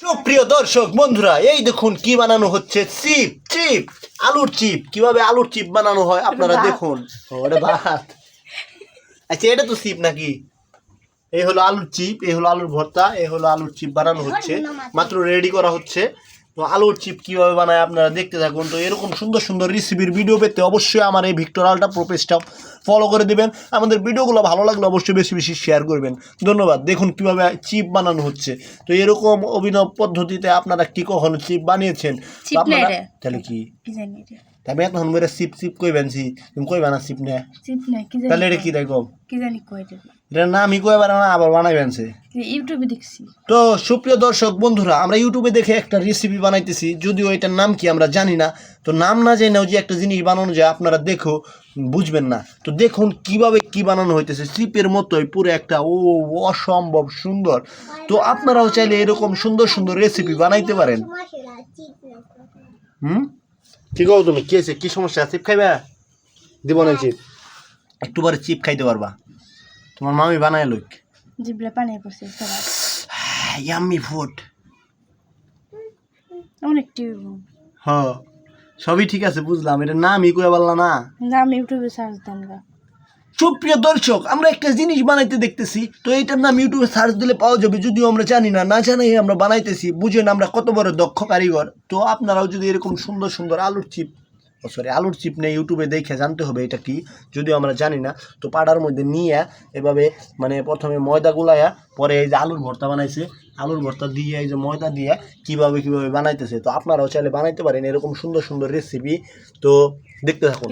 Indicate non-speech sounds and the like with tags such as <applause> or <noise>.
সুপ্রিয় দর্শক বন্ধুরা এই দেখুন কি বানানো হচ্ছে। চিপ চিপ আলুর চিপ। কীভাবে আলুর চিপ বানানো হয় আপনারা দেখুন। ভাত। আচ্ছা এটা তো চিপ নাকি? এই হলো আলুর চিপ এই হলো আলুর ভর্তা এই হলো আলুর চিপ বানানো হচ্ছে। মাত্র রেডি করা হচ্ছে। তো আলুর চিপ কীভাবে বানায় আপনারা দেখতে থাকুন। তো এরকম সুন্দর সুন্দর রেসিপির ভিডিও পেতে অবশ্যই আমার এই ভিক্টর আলটা প্রোপেজটা ফলো করে দেবেন। আমাদের ভিডিওগুলো ভালো লাগলে অবশ্যই বেশি বেশি শেয়ার করবেন। ধন্যবাদ। দেখুন কীভাবে চিপ বানানো হচ্ছে। তো এরকম অভিনব পদ্ধতিতে আপনারা কি কখনো চিপ বানিয়েছেন? আপনারা তাহলে কি? কি জানি রে আমি এখন মেরে চিপ চিপ কইবেন সি তুমি কইবা না চিপ নে? নাই কি তাহলে জানি এটা কি দেখো কি জানি কই রে এটা না আমি কইবার না আবার বানাইবেন সে ইউটিউবে দেখছি। তো সুপ্রিয় দর্শক বন্ধুরা আমরা ইউটিউবে দেখে একটা রেসিপি বানাইতেছি। যদিও এটার নাম কি আমরা জানি না তো নাম না জেনেও যে একটা জিনিস বানানো যায় আপনারা দেখো বুঝবেন না। তো দেখুন কীভাবে কি বানানো হইতেছে। চিপের মতোই পুরো একটা ও অসম্ভব সুন্দর। তো আপনারাও চাইলে এরকম সুন্দর সুন্দর রেসিপি বানাইতে পারেন। হুম? ঠিক আছে তুমি? কি আছে কি সমস্যা? চিপ খাইবা? দিব না চিপ। একটু পরে চিপ খাইতে পারবা। তোমার মামি বানায় লোক জিবলে পানি পড়ছে সবার <sighs> ইয়াম্মি ফুড অনেক টিউব। হ্যাঁ সবই ঠিক আছে বুঝলাম। এটা নামই কয়ে বললা না। নাম ইউটিউবে সার্চ দেন গা। সুপ্রিয় দর্শক, আমরা একটা জিনিস বানাইতে দেখতেছি। তো এইটার নাম ইউটিউবে সার্চ দিলে পাওয়া যাবে, যদিও আমরা জানি না না জানাই আমরা বানাইতেছি, বুঝেন আমরা কত বড় দক্ষ কারিগর। তো আপনারাও যদি এরকম সুন্দর সুন্দর আলুর চিপ সরি আলুর চিপ নেই ইউটিউবে দেখে জানতে হবে এটা কি, যদিও আমরা জানি না, তো পাড়ার মধ্যে নিয়ে এভাবে মানে প্রথমে ময়দা গুলায়া পরে এই যে আলুর ভর্তা বানাইছে, আলুর ভর্তা দিয়ে এই যে ময়দা দিয়ে কীভাবে কীভাবে বানাইতেছে, তো আপনারাও চাইলে বানাইতে পারেন এরকম সুন্দর সুন্দর রেসিপি তো দেখতে থাকুন।